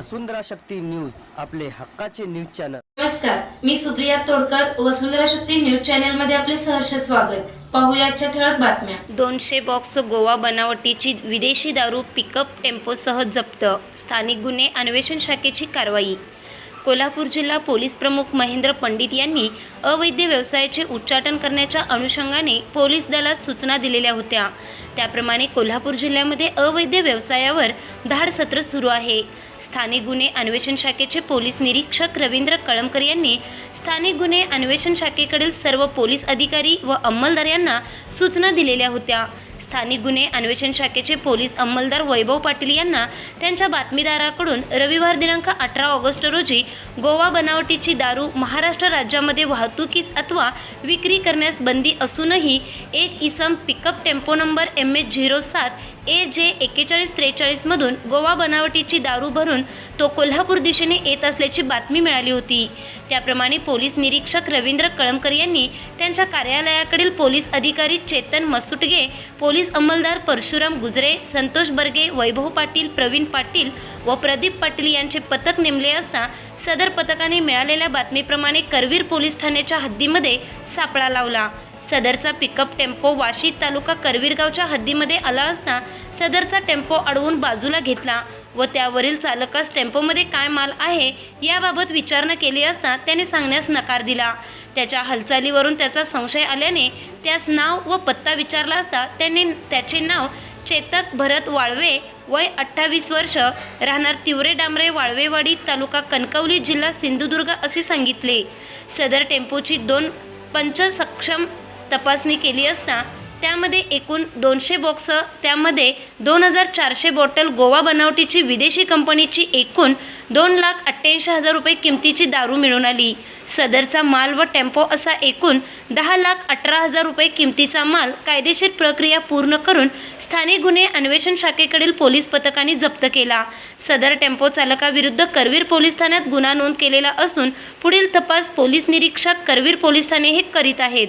वसुंधरा Shakti news आपले हक्काचे news channel. नमस्कार मी सुप्रिया तोडकर वसुंधरा शक्ती न्यूज चॅनलमध्ये आपले सहर्ष स्वागत. पाहूया आजच्या ठळक बातम्या. दोनशे बॉक्स गोवा बनावटीची विदेशी दारू पिकअप टेम्पोसह जप्त. स्थानिक गुन्हे अन्वेषण शाखेची कारवाई. कोल्हापूर जिल्हा पोलीस प्रमुख महेंद्र पंडित यांनी अवैध व्यवसायाचे उच्चाटन करण्याच्या अनुषंगाने पोलीस दलास सूचना दिलेल्या होत्या. त्याप्रमाणे कोल्हापूर जिल्ह्यामध्ये अवैध व्यवसायावर धाड सत्र सुरू आहे. स्थानिक गुन्हे अन्वेषण शाखेचे पोलीस निरीक्षक रवींद्र कळमकर यांनी स्थानिक गुन्हे अन्वेषण शाखेकडील सर्व पोलीस अधिकारी व अंमलदार यांना सूचना दिलेल्या होत्या. स्थानिक गुन्हे अन्वेषण शाखेचे पोलीस अंमलदार वैभव पाटील यांना त्यांच्या बातमीदाराकडून रविवार दिनांक अठरा ऑगस्ट रोजी गोवा बनावटीची दारू महाराष्ट्र राज्यामध्ये वाहतुकीस अथवा विक्री करण्यास बंदी असूनही एक इसम pickup tempo number M H zero सात ए जे एक्केचाळीस त्रेचाळीसमधून गोवा बनावटीची दारू भरून तो कोल्हापूर दिशेने येत असल्याची बातमी मिळाली होती. त्याप्रमाणे पोलीस निरीक्षक रवींद्र कळमकर यांनी त्यांच्या कार्यालयाकडील पोलीस अधिकारी चेतन मसुटगे पोलीस अंमलदार परशुराम गुजरे संतोष बर्गे वैभव पाटील प्रवीण पाटील व प्रदीप पाटील यांचे पथक नेमले असता सदर पथकाने मिळालेल्या बातमीप्रमाणे करवीर पोलीस ठाण्याच्या हद्दीमध्ये सापळा लावला. सदरचा पिकअप टेम्पो वाशी तालुका करवीरगावच्या हद्दीमध्ये आला असता सदरचा टेम्पो अडवून बाजूला घेतला व त्यावरील चालकास टेम्पोमध्ये काय माल आहे याबाबत विचारणा केली असता त्याने सांगण्यास नकार दिला. त्याच्या हालचालीवरून त्याचा संशय आल्याने त्यास नाव व पत्ता विचारला असता त्याने त्याचे नाव चेतक भरत वाळवे वय अठ्ठावीस वर्ष राहणार तिवरे डांबरे वाळवेवाडी तालुका कणकवली जिल्हा सिंधुदुर्ग असे सांगितले. सदर टेम्पोची दोन पंचसक्षम तपासणी केली असता त्यामध्ये एकूण दोनशे बॉक्स त्यामध्ये दोन हजार चारशे बॉटल गोवा बनावटीची विदेशी कंपनीची एकूण दोन लाख अठ्ठ्याऐंशी हजार रुपये किमतीची दारू मिळून आली. सदरचा माल व टेम्पो असा एकूण दहा लाख अठरा हजार रुपये किमतीचा माल कायदेशीर प्रक्रिया पूर्ण करून स्थानिक गुन्हे अन्वेषण शाखेकडील पोलीस पथकाने जप्त केला. सदर टेम्पो चालकाविरुद्ध करवीर पोलीस ठाण्यात गुन्हा नोंद केलेला असून पुढील तपास पोलीस निरीक्षक करवीर पोलीस ठाणे हे करीत आहेत.